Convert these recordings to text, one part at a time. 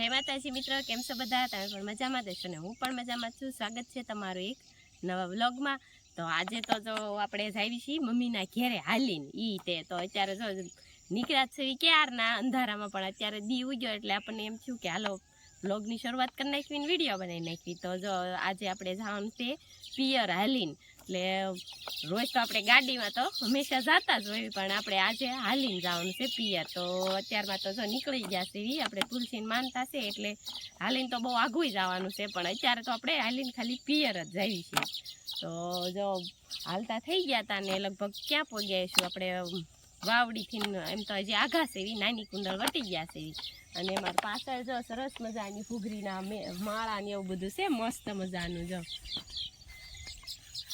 જય માતાજી મિત્રો, કેમ છો બધા? તમે પણ મજામાં દેશો ને? હું પણ મજામાં છું. સ્વાગત છે તમારું એક નવા વ્લોગમાં. તો આજે તો જો આપણે જાવી છીએ મમ્મીના ઘેરે હાલીને. ઈ તે તો અત્યારે જો નીકળ્યા છે ક્યારના? અંધારામાં પણ અત્યારે દી ઉગ્યો એટલે આપણને એમ થયું કે હાલો વ્લોગની શરૂઆત કરી નાખવી ને વીડિયો બનાવી નાખવી. તો જો આજે આપણે જવાનું છે પિયર હાલીને. એટલે રોજ તો આપણે ગાડીમાં તો હંમેશા જતા જ હોય, પણ આપણે આજે હાલીને જવાનું છે પિયર. તો અત્યારમાં તો જો નીકળી ગયા છે આપણે તુલસીને માનતા છે, એટલે હાલીને તો બહુ આઘું જવાનું છે, પણ અત્યારે તો આપણે હાલીને ખાલી પિયર જ જઈએ છીએ. તો જો હાલતા થઈ ગયા હતા ને લગભગ ક્યાં પહોંચ્યા છું આપણે વાવડીથી એમ તો હજી આઘા એવી નાની કુંડળ વટી ગયા છે અને એમાં પાછળ જો સરસ મજાની ફુગરીના માળા ને એવું બધું છે, મસ્ત મજાનું જો.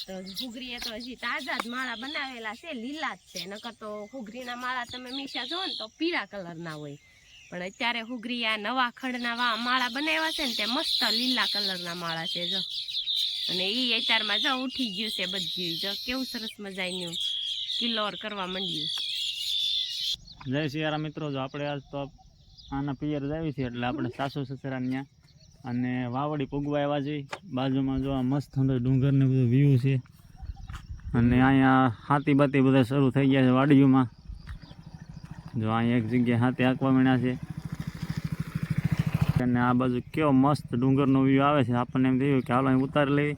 તો ફુગરીએ તો હજી તાજા જ માળા બનાવેલા છે, લીલા જ છે. નકર તો ઘૂઘરીના માળા તમે મીશા જો ને તો પીળા કલરના હોય. પણ અત્યારે હુગરી આ નવા ખડના માળા બનાવ્યા છે ને તે મસ્ત લીલા કલરના માળા છે, જો. અને એ અત્યારમાં જો ઉઠી ગયું છે બધું જો. કેવું સરસ મજાનું કિલ્લોર કરવા માંડ્યું. જય સિયારા મિત્રો, જો આપણે આજ તો આના પિયર જાવી છે એટલે આપણે સાસુ સસરા ત્યાં અને વાવડી પગવા આવ્યા છે. બાજુમાં જો આ મસ્ત અંદર ડુંગર ને બધું વ્યૂ છે. અને અહીંયા હાથી બાતી બધા શરૂ થઈ ગયા છે વાડીઓમાં. જો અહીંયા એક જગ્યાએ હાથી આંકવા મીણ્યા છે. અને આ બાજુ કેવો મસ્ત ડુંગરનો વ્યૂ આવે છે. આપણને એમ થયું કે હાલો અહીં ઉતારી લઈ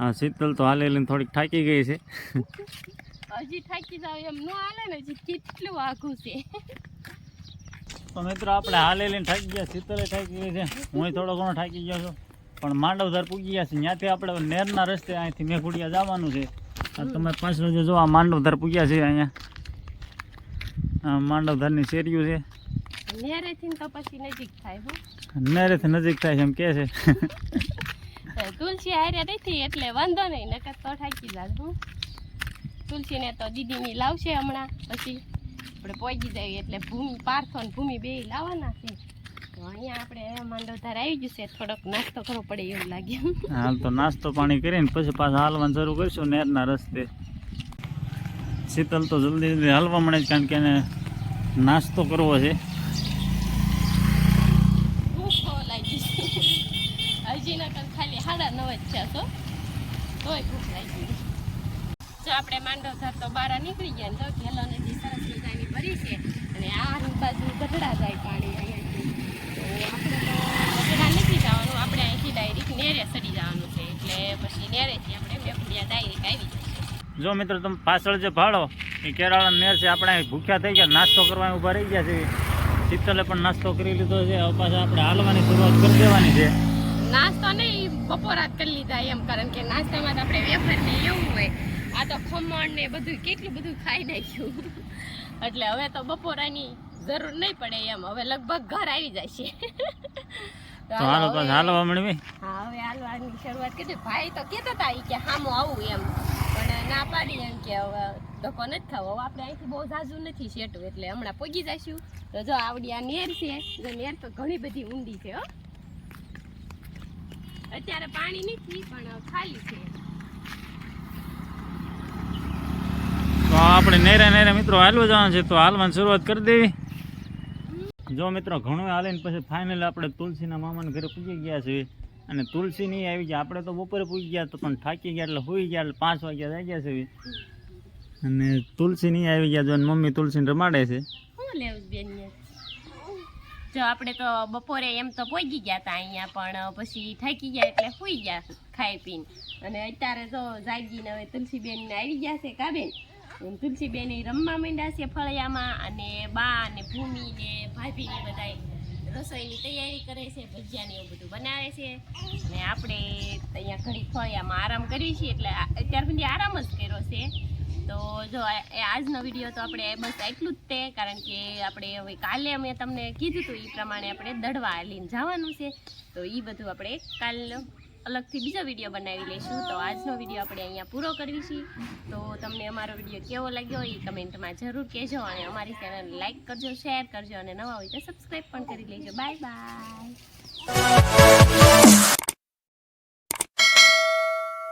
આ શીતલ તો હાલે લઈને થોડીક થાકી ગઈ છે. હજી થાકી જાવ એમ ન હાલે ને, હજી કેટલું આઘું છે. તો મિત્રો આપણે હાલે લઈને થાકી ગયા શીતલે થાકી ગયા છે. હું થોડો ઘણો થાકી ગયો છું. પણ માંડવધાર પૂગી ગયા છે. ત્યાંથી આપણે નેરના રસ્તે અહીંથી મેઘુડિયા જવાનું છે. તમે પાછળ જો આ માંડવધાર પૂગ્યા છે અહીંયા. આ માંડવધારની શેરિયું છે. નેરેથી તો પછી નજીક થાય નેરેથી નજીક થાય છે એમ કે છે. તુલસી હારે નથી એટલે વાંધો નહીં. નકર તો થાકી જાય હું. તુલસીને તો દીદીની લાવશે હમણાં પછી આપણે પહોંચી જઈએ એટલે ભૂમિ પાર્થો ને ભૂમિ બે લાવવાના છે. તો અહીંયા આપણે માંડવધાર આવી ગયું છે થોડોક નાસ્તો કરવો પડે એવું લાગે. હાલ તો નાસ્તો પાણી કરીને પછી પાછા હાલવાનું શરૂ કરીશું નેરના રસ્તે. શીતલ તો જલ્દી જલ્દી હાલવા મળે કારણ કે એને નાસ્તો કરવો છે. હજી નકર ખાલી સાડા નવ જ છે તો તોય ભૂખ લાગી જો આપણે માંડવધાર તો બારા નીકળી ગયા તો ઘેલો નદી સરસ મજાની ભરી છે અને આ બાજુ ગઢડા જાય પાણી અહીંયાથી. તો આપણે તો ગઢડા નથી જવાનું આપણે અહીંથી ડાયરેક્ટ નેરે સડી જવાનું છે. એટલે પછી નેરેથી આપણે મેઘુડિયા ડાયરેક્ટ આવી જશે જો મિત્રો તમે પાછળ જે ભાડો એ કેરાળા નેર છે આપણે ભૂખ્યા થઈ ગયા નાસ્તો કરવા ઊભા રહી ગયા છે. શીતલે પણ નાસ્તો કરી લીધો છે હવે પાછા આપણે હાલવાની શરૂઆત કરી દેવાની છે. નાસ્તો નહીં બપોરાત કરી લીધા એમ કારણ કે નાસ્તામાં આપણે વેફર ને એવું હોય. આ તો ખમણ ને બધું કેટલું બધું ખાઈ નાખ્યું. એટલે હવે તો બપોરાની જરૂર નહીં પડે એમ. હવે લગભગ ઘર આવી જશે. તો હાલો હવે- પાછા હાલવા હા હવે હાલવાની શરૂઆત કરી ભાઈ તો કહેતા હતા કે હામું આવું એમ. પણ ના પાડી એમ કે હવે ધક્કો નથી ખાવો આપણે અહીંથી બહુ ઝાઝું નથી શેટું એટલે હમણાં પહોંચી જઈશું. તો જો આવડી આ નેર છે. જો નેર તો ઘણી બધી ઊંડી છે હો. અત્યારે પાણી નથી પણ ખાલી છે તો આપણે નેરા નેરા મિત્રો હાલવા જવાનું છે, તો હાલવાની શરૂઆત કરી દેવી. જો મિત્રો, ઘણું હાલીને પછી ફાઇનલ આપણે તુલસીના મામાના ઘરે પૂજી ગયા છે અને તુલસી નહીં આવી ગયા આપણે તો બપોરે પૂજી ગયા તો પણ થાકી ગયા એટલે હોઈ ગયા એટલે પાંચ વાગ્યા થઈ ગયા છે. અને તુલસી નહીં આવી ગયા, જો મમ્મી તુલસીને રમાડે છે. જો આપણે તો બપોરે એમ તો પહોંચી ગયા હતા અહીંયા, પણ પછી થાકી ગયા એટલે સુઈ ગયા ખાઈ પીને. અને અત્યારે તો જાગીને હવે તુલસીબેન ને આવી ગયા છે કાબેન. તુલસીબેન રમવા માંડ્યા છે ફળિયામાં અને બા અને ભૂમિ ને ભાભી ને બધા રસોઈની તૈયારી કરે છે, ભજીયા ને એવું બધું બનાવે છે. અને આપણે અહીંયા ઘડી ફળિયામાં આરામ કરીએ છીએ, એટલે અત્યાર સુધી આરામ જ કર્યો છે. તો જો આજનો વીડિયો તો આપણે બસ એટલું જ તે, કારણ કે આપણે હવે કાલે અમે તમને કીધું હતું એ પ્રમાણે આપણે દડવા લઈને જવાનું છે. તો એ બધું આપણે કાલ અલગથી બીજો વીડિયો બનાવી લઈશું. તો આજનો વીડિયો આપણે અહીંયા પૂરો કરવી છીએ. તો તમને અમારો વીડિયો કેવો લાગ્યો એ કમેન્ટમાં જરૂર કહેજો અને અમારી ચેનલ લાઈક કરજો શેર કરજો અને નવા હોય તો સબસ્ક્રાઈબ પણ કરી લેજો. Bye bye